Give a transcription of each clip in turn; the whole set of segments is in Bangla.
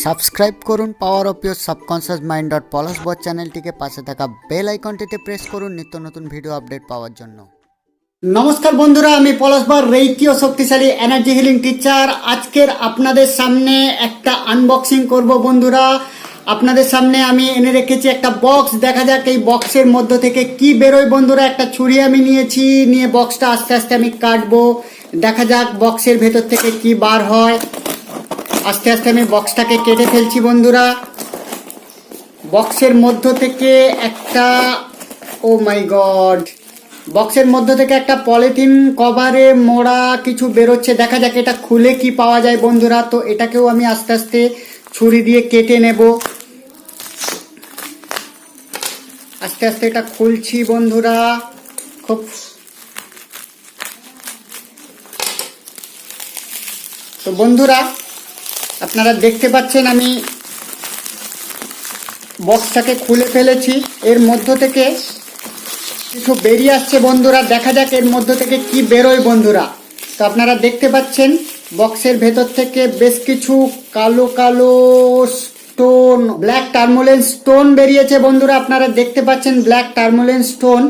সাবস্ক্রাইব করুন power of your subconscious mind dot Palash বট চ্যানেলটিকে পাশে থাকা বেল আইকনটিতে প্রেস করুন নিত্য নতুন ভিডিও আপডেট পাওয়ার জন্য। নমস্কার বন্ধুরা, আমি পলাশবার রেইকি ও শক্তিশালী এনার্জি হিলিং টিচার আজকের আপনাদের সামনে একটা আনবক্সিং করব বন্ধুরা। আপনাদের সামনে আমি এনে রেখেছি একটা বক্স দেখা যাক এই বক্সের মধ্য থেকে কি বেরোয় বন্ধুরা। একটা ছুরি আমি নিয়েছি, নিয়ে বক্সটা আস্তে আস্তে আমি কাটবো। দেখা যাক বক্সের ভেতর থেকে কি বার হয়। আস্তে আস্তে আমি বক্সটাকে কেটে ফেলছি বন্ধুরা। বক্সের মধ্য থেকে একটা, ও মাই গড বক্সের মধ্য থেকে একটা পলিথিন কভারে মোড়া কিছু বেরোচ্ছে। দেখা যাক এটা খুলে কি পাওয়া যায় বন্ধুরা। তো এটাকেও আমি আস্তে আস্তে ছুরি দিয়ে কেটে নেব। আস্তে আস্তে এটা খুলছি বন্ধুরা। খুব তো বন্ধুরা আপনারা দেখতে পাচ্ছেন আমি বক্সটাকে খুলে ফেলেছি। এর মধ্য থেকে কিছু বেরিয়ে আসছে বন্ধুরা। দেখা যাক এর মধ্য থেকে কি বেরোয় বন্ধুরা। তো আপনারা দেখতে পাচ্ছেন, বক্সের ভেতর থেকে বেশ কিছু কালো কালো স্টোন ব্ল্যাক টার্মোলেন্স স্টোন বেরিয়েছে বন্ধুরা। আপনারা দেখতে পাচ্ছেন ব্ল্যাক টার্মোলেন্স স্টোন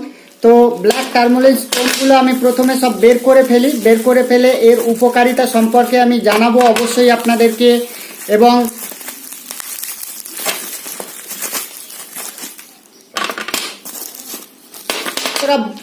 তো ব্ল্যাক টার্মোলিন স্টোনগুলো আমি প্রথমে সব বের করে ফেলি। বের করে ফেলে এর উপকারিতা সম্পর্কে আমি জানাব অবশ্যই আপনাদেরকে এবং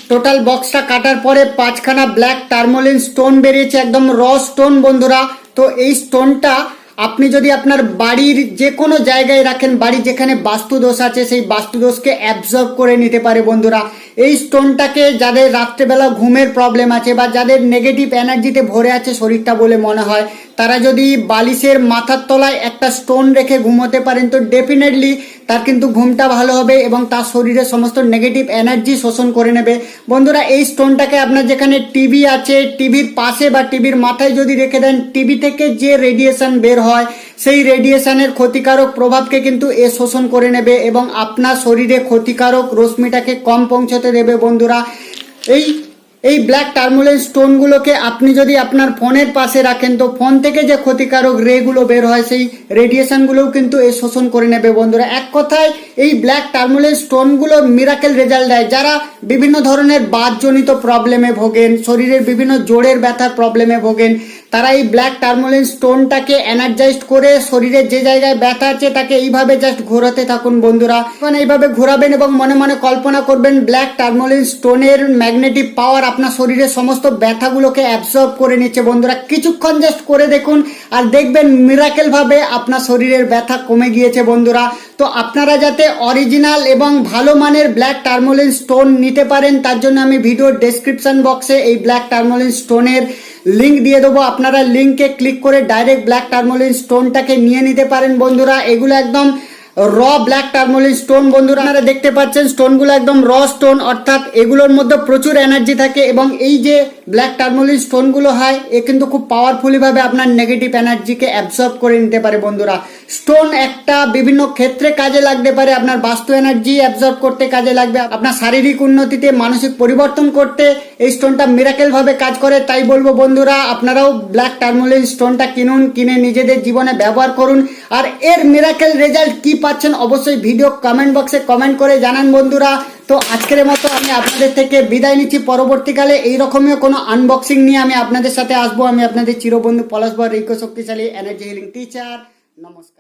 টোটাল বক্সটা কাটার পরে পাঁচখানা ব্ল্যাক টার্মোলিন স্টোন বেরিয়েছে, একদম র স্টোন বন্ধুরা। তো এই স্টোনটা আপনি যদি আপনার বাড়ির যে কোনো জায়গায় রাখেন, বাড়ির যেখানে বাস্তু দোষ আছে, সেই বাস্তু দোষকে অ্যাবজর্ব করে নিতে পারে বন্ধুরা। এই স্টোনটাকে যাদের রাত্রেবেলা ঘুমের প্রবলেম আছে বা যাদের নেগেটিভ এনার্জিতে ভরে আছে শরীরটা বলে মনে হয় তারা যদি বালিশের মাথার তলায় একটা স্টোন রেখে ঘুমোতে পারেন, তো ডেফিনেটলি তার কিন্তু ঘুমটা ভালো হবে এবং তার শরীরের সমস্ত নেগেটিভ এনার্জি শোষণ করে নেবে। বন্ধুরা, এই স্টোনটাকে আপনার যেখানে টিভি আছে টিভির পাশে বা টিভির মাথায় যদি রেখে দেন টিভি থেকে যে রেডিয়েশন বের হয়, সেই রেডিয়েশনের ক্ষতিকারক প্রভাবকে কিন্তু এ শোষণ করে নেবে এবং আপনার শরীরে ক্ষতিকারক রশ্মিটাকে কম পৌঁছতে দেবে। বন্ধুরা, এই এই ব্ল্যাক টার্মুলেন্স স্টোনগুলোকে আপনি যদি আপনার ফোনের পাশে রাখেন, তো ফোন থেকে যে ক্ষতিকারক রেগুলো বের হয়, সেই রেডিয়েশনগুলোও কিন্তু এ শোষণ করে নেবে বন্ধুরা। এক কথায়, এই ব্ল্যাক টার্মুলেন্স স্টোনগুলো মিরাকেল রেজাল্ট দেয়। যারা বিভিন্ন ধরনের বাদজনিত প্রবলেমে ভোগেন, শরীরের বিভিন্ন জোড়ের ব্যথার প্রবলেমে ভোগেন, তারা এই ব্ল্যাক টার্মোলেন্স স্টোনটাকে এনার্জাইজড করে শরীরের যে জায়গায় ব্যথা আছে, তাকে এইভাবে জাস্ট ঘোরাতে থাকুন বন্ধুরা। এইভাবে ঘোরাবেন এবং মনে মনে কল্পনা করবেন ব্ল্যাক টার্মোলেন্স স্টোনের ম্যাগনেটিক পাওয়ার আপনার শরীরের সমস্ত ব্যথাগুলোকে অ্যাবজর্ব করে নিচ্ছে। বন্ধুরা, কিছুক্ষণ জাস্ট করে দেখুন আর দেখবেন মিরাকেল ভাবে আপনার শরীরের ব্যথা কমে গিয়েছে বন্ধুরা। তো আপনারা যাতে অরিজিনাল এবং ভালো মানের ব্ল্যাক টার্মোলিন স্টোন নিতে পারেন, তার জন্য আমি ভিডিওর ডেসক্রিপশন বক্সে এই ব্ল্যাক টার্মোলিন স্টোনের লিঙ্ক দিয়ে দেবো। আপনারা লিঙ্কে ক্লিক করে ডাইরেক্ট ব্ল্যাক টার্মোলিন স্টোনটাকে নিয়ে নিতে পারেন বন্ধুরা। এগুলো একদম র ব্ল্যাক টার্মোলিন স্টোন বন্ধুরা, আপনারা দেখতে পাচ্ছেন স্টোনগুলো একদম র স্টোন অর্থাৎ এগুলোর মধ্যে প্রচুর এনার্জি থাকে এবং এই যে ব্ল্যাক টার্মোলিন স্টোনগুলো হয়, এ কিন্তু খুব পাওয়ারফুলি ভাবে আপনার নেগেটিভ এনার্জিকে অ্যাবসর্ব করে নিতে পারে বন্ধুরা। স্টোন একটা বিভিন্ন ক্ষেত্রে কাজে লাগতে পারে, আপনার বাস্তু এনার্জি অ্যাবজর্ব করতে কাজে লাগবে, আপনার শারীরিক উন্নতিতে মানসিক পরিবর্তন করতে এই স্টোনটা মিরাকেলভাবে কাজ করে। তাই বলব বন্ধুরা, আপনারাও ব্ল্যাক টার্মোলিন স্টোনটা কিনুন, কিনে নিজেদের জীবনে ব্যবহার করুন। আর এর মিরাকেল রেজাল্ট কি পাচ্ছেন অবশ্যই ভিডিও কমেন্ট বক্সে কমেন্ট করে জানান বন্ধুরা। তো আজকের মতো আমি আপনাদের থেকে বিদায় নিচ্ছি। পরবর্তীকালে এই রকমই কোনো আনবক্সিং নিয়ে আমি আপনাদের সাথে আসব। আমি আপনাদের চিরবন্ধু পলাশবর রিকো শক্তিশালী এনার্জি হিলিং টিচার নমস্কার।